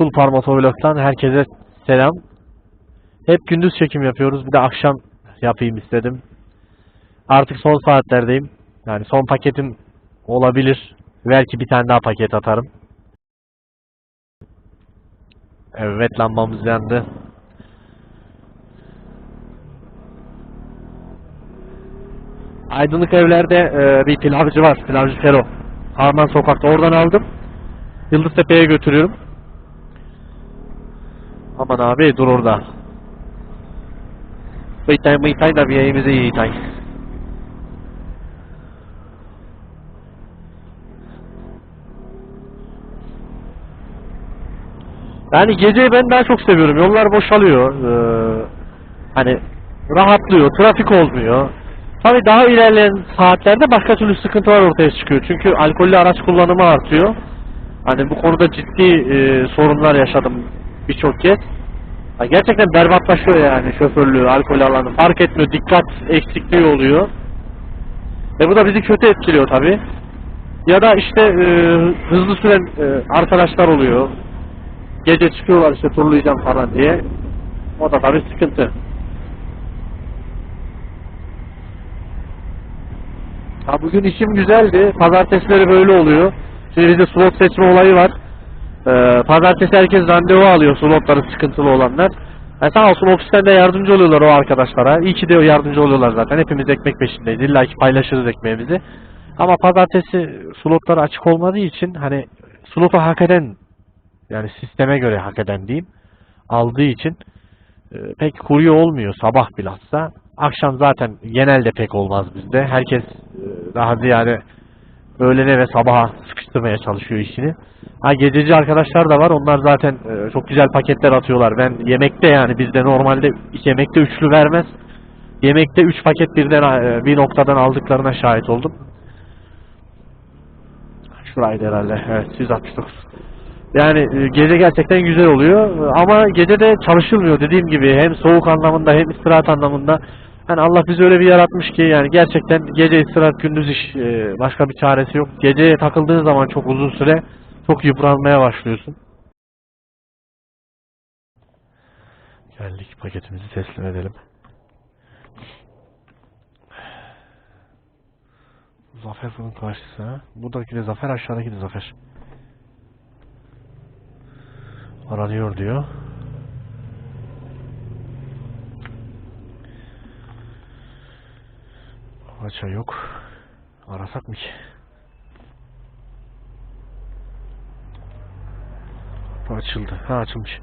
Sulpar Motovlog'dan herkese selam. Hep gündüz çekim yapıyoruz. Bir de akşam yapayım istedim. Artık son saatlerdeyim. Yani son paketim olabilir. Belki bir tane daha paket atarım. Evet lambamız yandı. Aydınlık evlerde e, bir pilavcı var. Pilavcı Fero. Harman sokakta. Oradan aldım. Yıldıztepe'ye götürüyorum. Aman abi dur orada. Bıytay bıytay da bir yayımızı yiyitay. Yani geceyi ben daha çok seviyorum. Yollar boşalıyor. Ee, hani rahatlıyor. Trafik olmuyor. Tabii daha ilerleyen saatlerde başka türlü sıkıntılar ortaya çıkıyor. Çünkü alkollü araç kullanımı artıyor. Hani bu konuda ciddi e, sorunlar yaşadım birçok kez. Ha, gerçekten berbatlaşıyor yani şoförlüğü, alkol alanı. Fark etmiyor, dikkat eksikliği oluyor. Ve bu da bizi kötü etkiliyor tabii. Ya da işte e, hızlı süren e, arkadaşlar oluyor. Gece çıkıyorlar işte turlayacağım falan diye. O da tabii sıkıntı. Ha bugün işim güzeldi. Pazartesileri böyle oluyor. Şimdi bizde slot seçme olayı var. Ee, pazartesi herkes randevu alıyor slotları sıkıntılı olanlar. Yani sağ olsun ofisten de yardımcı oluyorlar o arkadaşlara. İyi ki de yardımcı oluyorlar zaten. Hepimiz ekmek peşindeyiz. İlla ki paylaşırız ekmeğimizi. Ama pazartesi slotları açık olmadığı için hani slotu hak eden yani sisteme göre hak eden diyeyim aldığı için e, pek kurye olmuyor sabah bilhassa. Akşam zaten genelde pek olmaz bizde. Herkes e, daha ziyade öğlene ve sabaha sıkıştırmaya çalışıyor işini. Ha gececi arkadaşlar da var. Onlar zaten e, çok güzel paketler atıyorlar. Ben yemekte yani bizde normalde yemekte üçlü vermez. Yemekte üç paket birden e, bir noktadan aldıklarına şahit oldum. Şuraydı herhalde. Evet 169. Yani e, gece gerçekten güzel oluyor. Ama gece de çalışılmıyor dediğim gibi. Hem soğuk anlamında hem istirahat anlamında. Hani Allah bizi öyle bir yaratmış ki yani gerçekten gece istirahat gündüz iş e, başka bir çaresi yok. Geceye takıldığın zaman çok uzun süre çok yıpranmaya başlıyorsun. Geldik paketimizi teslim edelim. Zafer bunun karşısı ha. Buradaki de Zafer aşağıdaki de Zafer. Aranıyor diyor. Açı yok. Arasak mı ki? Açıldı. Ha açılmış.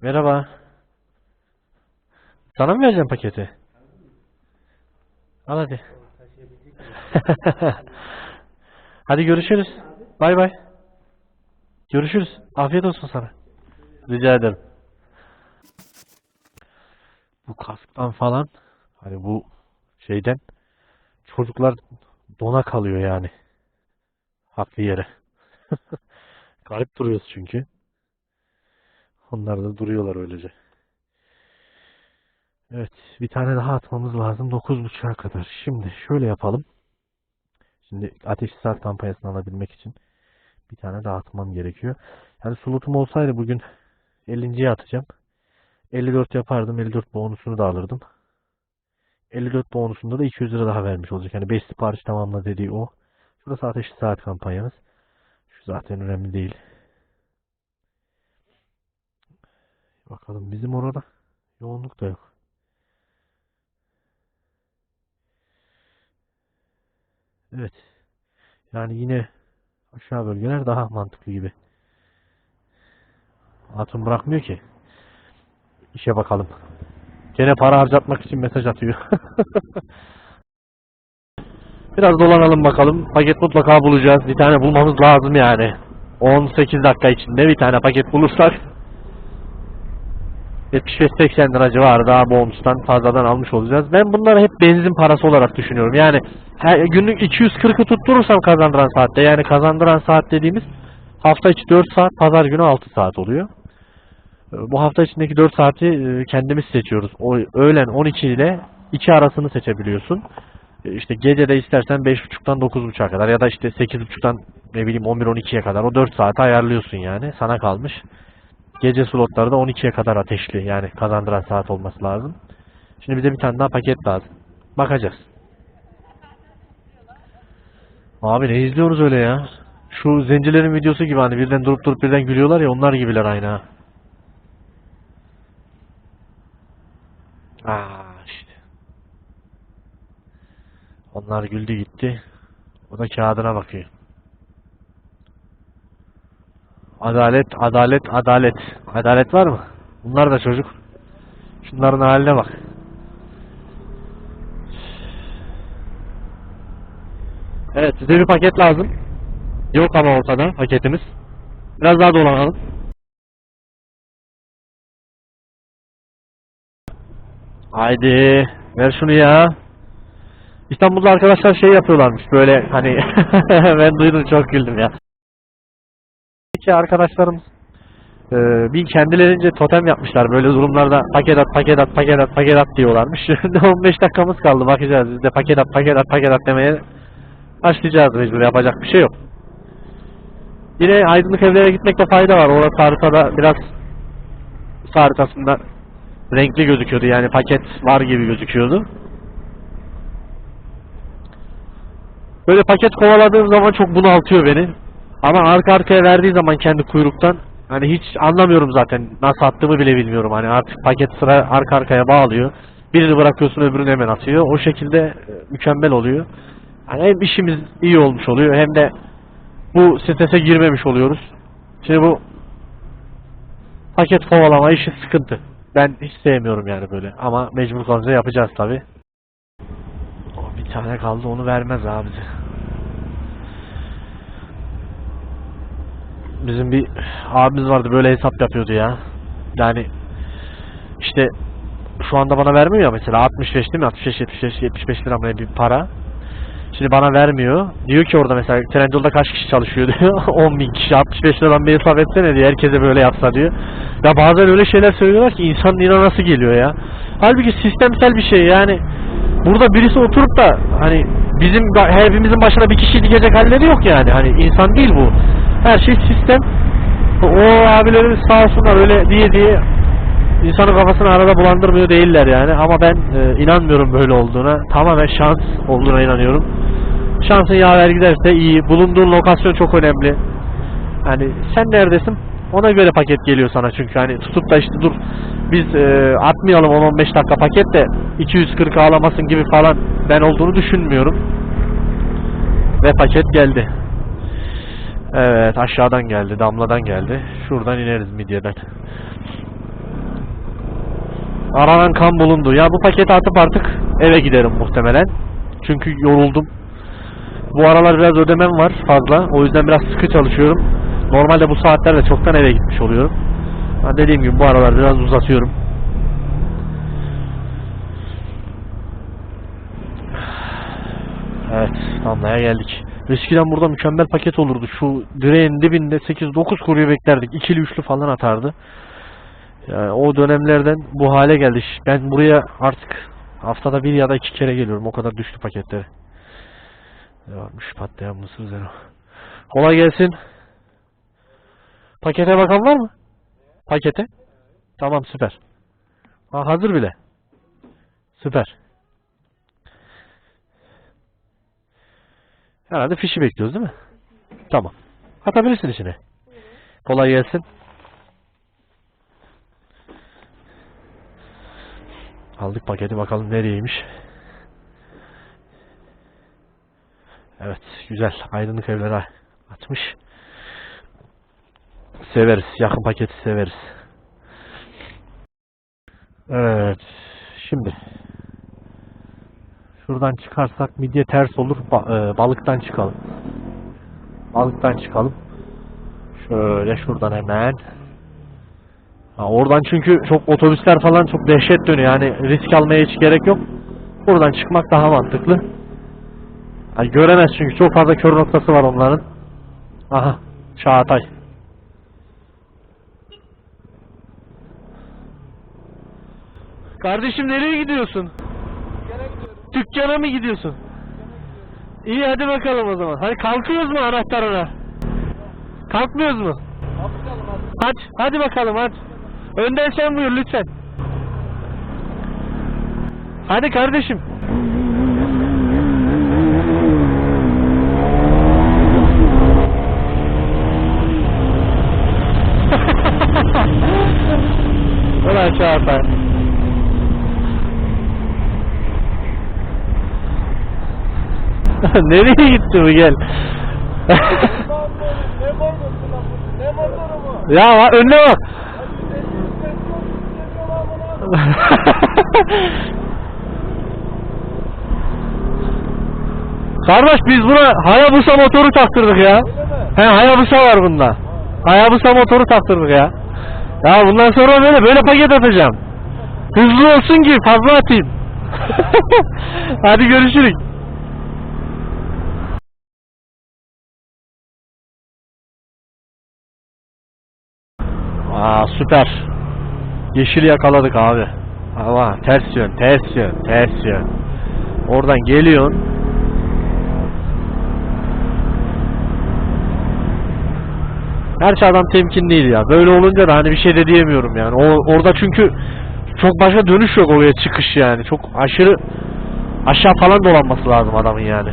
Merhaba. Sana mı vereceğim paketi? Al hadi. hadi görüşürüz. Bay bay. Görüşürüz. Afiyet olsun sana. Rica ederim. Bu kasktan falan hani bu şeyden çocuklar dona kalıyor yani. Haklı yere. Garip duruyoruz çünkü. Onlar da duruyorlar öylece. Evet, bir tane daha atmamız lazım 9.30'a kadar. Şimdi şöyle yapalım. Şimdi ateşli saat kampanyasını alabilmek için bir tane daha atmam gerekiyor. Yani slotum olsaydı bugün 50.ye atacağım. 54 yapardım. 54 bonusunu da alırdım. 54 bonusunda da 200 lira daha vermiş olacak. Yani 5 sipariş tamamla dediği o. Şurası ateşli saat kampanyamız. Şu zaten önemli değil. Bakalım bizim orada yoğunluk da yok. Evet. Yani yine aşağı bölgeler daha mantıklı gibi. Hatun bırakmıyor ki. İşe bakalım. Gene para harcatmak için mesaj atıyor. Biraz dolanalım bakalım. Paket mutlaka bulacağız. Bir tane bulmamız lazım yani. 18 dakika içinde bir tane paket bulursak 75-80 lira civarı daha bonustan fazladan almış olacağız. Ben bunları hep benzin parası olarak düşünüyorum. Yani her, günlük 240'ı tutturursam kazandıran saatte yani kazandıran saat dediğimiz hafta içi 4 saat, pazar günü 6 saat oluyor. Bu hafta içindeki 4 saati e, kendimiz seçiyoruz. O öğlen 12 ile 2 arasını seçebiliyorsun. E, İşte gece de istersen 5.30'dan 9.30'a kadar ya da işte 8.30'dan ne bileyim 11-12'ye kadar o 4 saate ayarlıyorsun yani sana kalmış. Gece slotları da 12'ye kadar ateşli yani kazandıran saat olması lazım. Şimdi bize bir tane daha paket lazım. Bakacağız. Abi ne izliyoruz öyle ya? Şu zencilerin videosu gibi hani birden durup durup birden gülüyorlar ya onlar gibiler aynı ha. Aa işte. Onlar güldü gitti. O da kağıdına bakıyor. Adalet, adalet, adalet. Adalet var mı? Bunlar da çocuk. Şunların haline bak. Evet, size bir paket lazım. Yok ama ortada paketimiz. Biraz daha dolanalım. Haydi, ver şunu ya. İstanbul'da arkadaşlar şey yapıyorlarmış böyle hani ben duydum çok güldüm ya. İki arkadaşlarımız e, bir kendilerince totem yapmışlar böyle durumlarda paket at paket at paket at paket at diyorlarmış. Şimdi 15 dakikamız kaldı bakacağız biz de paket at paket at paket at demeye başlayacağız mecbur yapacak bir şey yok. Yine aydınlık evlere gitmekte fayda var. Orası haritada biraz haritasında renkli gözüküyordu yani paket var gibi gözüküyordu. Böyle paket kovaladığım zaman çok bunaltıyor beni. Ama arka arkaya verdiği zaman kendi kuyruktan hani hiç anlamıyorum zaten nasıl attığımı bile bilmiyorum. Hani artık paket sıra arka arkaya bağlıyor. Birini bırakıyorsun öbürünü hemen atıyor. O şekilde e, mükemmel oluyor. Yani hem işimiz iyi olmuş oluyor hem de bu strese girmemiş oluyoruz. Şimdi bu paket kovalama işi sıkıntı. Ben hiç sevmiyorum yani böyle. Ama mecbur kalınca yapacağız tabi. Bir tane kaldı onu vermez abi. Bizim bir abimiz vardı böyle hesap yapıyordu ya. Yani işte şu anda bana vermiyor ya mesela 65 değil mi? 65 75 75 lira bir para. Şimdi bana vermiyor. Diyor ki orada mesela Trendyol'da kaç kişi çalışıyor diyor. 10 bin kişi 65 liradan bir hesap etsene diyor. Herkese böyle yapsa diyor. Ya bazen öyle şeyler söylüyorlar ki insanın inanası geliyor ya. Halbuki sistemsel bir şey yani. Burada birisi oturup da hani bizim hepimizin başına bir kişi dikecek halleri yok yani. Hani insan değil bu. Her şey sistem. O abilerimiz sağ olsunlar öyle diye diye insanın kafasını arada bulandırmıyor değiller yani. Ama ben e, inanmıyorum böyle olduğuna. Tamamen şans olduğuna inanıyorum. Şansın yaver giderse iyi. Bulunduğun lokasyon çok önemli. Yani sen neredesin? Ona göre paket geliyor sana çünkü hani tutup da işte dur biz e, atmayalım 10-15 dakika paket de 240 ağlamasın gibi falan ben olduğunu düşünmüyorum. Ve paket geldi. Evet aşağıdan geldi damladan geldi. Şuradan ineriz midyeden. Aranan kan bulundu. Ya bu paketi atıp artık eve giderim muhtemelen. Çünkü yoruldum. Bu aralar biraz ödemem var fazla. O yüzden biraz sıkı çalışıyorum. Normalde bu saatlerde çoktan eve gitmiş oluyorum. Ben dediğim gibi bu aralar biraz uzatıyorum. Evet, Damla'ya geldik. Eskiden burada mükemmel paket olurdu. Şu direğin dibinde 8-9 kurye beklerdik. İkili üçlü falan atardı. Yani o dönemlerden bu hale geldi. Ben buraya artık haftada bir ya da iki kere geliyorum. O kadar düştü paketleri. Ne varmış patlayan mısır zero. Kolay gelsin. Pakete bakan var mı? Pakete. Tamam süper. Ha, hazır bile. Süper. Herhalde fişi bekliyoruz değil mi? Tamam. Atabilirsin içine. Kolay gelsin. Aldık paketi bakalım nereyeymiş. Evet güzel. Aydınlık evlere atmış. Severiz. Yakın paketi severiz. Evet. Şimdi. Şuradan çıkarsak midye ters olur. Ba- e, balıktan çıkalım. Balıktan çıkalım. Şöyle şuradan hemen. Ha, oradan çünkü çok otobüsler falan çok dehşet dönüyor. Yani risk almaya hiç gerek yok. Buradan çıkmak daha mantıklı. Yani göremez çünkü çok fazla kör noktası var onların. Aha. Çağatay. Kardeşim nereye gidiyorsun? Dükkana mı gidiyorsun? İyi hadi bakalım o zaman. Hadi kalkıyoruz mu anahtarına? Kalkmıyoruz mu? Hadi, hadi bakalım hadi. Önden sen buyur lütfen. Hadi kardeşim. Ulan Çağatay. Nereye gitti bu gel? Ya önüne bak. Kardeş biz buna Hayabusa motoru taktırdık ya. He Hayabusa var bunda. Hayabusa motoru taktırdık ya. Ya bundan sonra böyle böyle paket atacağım. Hızlı olsun ki fazla atayım. Hadi görüşürüz. Aa süper. Yeşili yakaladık abi. Ama ters yön, ters yön, ters yön. Oradan geliyorsun. Gerçi adam temkinliydi ya. Böyle olunca da hani bir şey de diyemiyorum yani. O, orada çünkü çok başka dönüş yok oraya çıkış yani. Çok aşırı aşağı falan dolanması lazım adamın yani.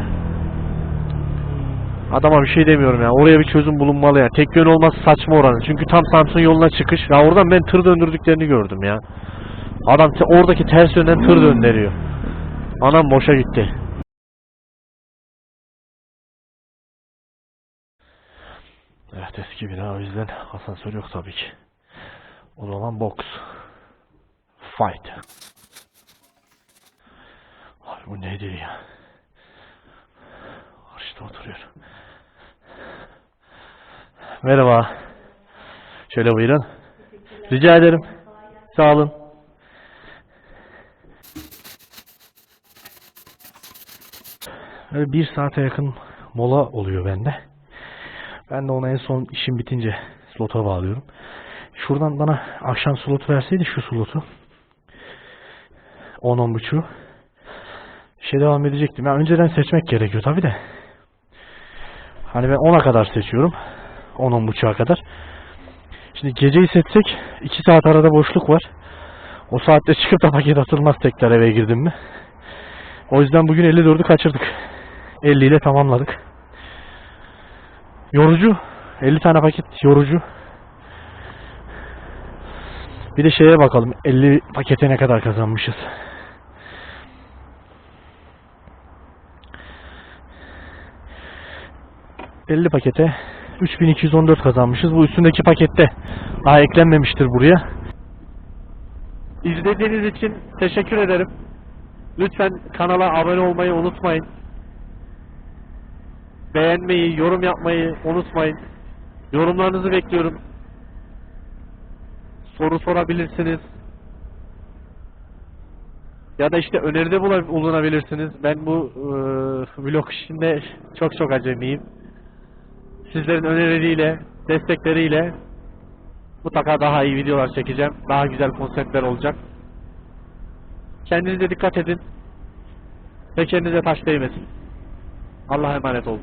Adama bir şey demiyorum ya. Oraya bir çözüm bulunmalı ya. Tek yön olması saçma oranın. Çünkü tam Samsun yoluna çıkış. Ya oradan ben tır döndürdüklerini gördüm ya. Adam oradaki ters yönden tır döndürüyor. Anam boşa gitti. Evet eski bina o yüzden asansör yok tabii ki. O zaman box. Fight. Abi bu nedir ya? Karşıda oturuyor. Merhaba. Şöyle buyurun. Rica ederim. Sağ olun. Böyle bir saate yakın mola oluyor bende. Ben de ona en son işim bitince slota bağlıyorum. Şuradan bana akşam slotu verseydi şu slotu. 10 buçuğu. Şey devam edecektim. Ya önceden seçmek gerekiyor tabi de. Hani ben 10'a kadar seçiyorum. 10 buçuğa kadar. Şimdi geceyi seçsek 2 saat arada boşluk var. O saatte çıkıp da paket atılmaz tekrar eve girdim mi. O yüzden bugün 54'ü kaçırdık. 50 ile tamamladık. Yorucu. 50 tane paket yorucu. Bir de şeye bakalım. 50 pakete ne kadar kazanmışız. ...50 pakete 3214 kazanmışız. Bu üstündeki pakette daha eklenmemiştir buraya. İzlediğiniz için teşekkür ederim. Lütfen kanala abone olmayı unutmayın. Beğenmeyi, yorum yapmayı unutmayın. Yorumlarınızı bekliyorum. Soru sorabilirsiniz. Ya da işte öneride bulunabilirsiniz. Ben bu eee, vlog işinde çok çok acemiyim. Sizlerin önerileriyle, destekleriyle mutlaka daha iyi videolar çekeceğim. Daha güzel konseptler olacak. Kendinize dikkat edin. Ve kendinize taş değmesin. Allah'a emanet olun.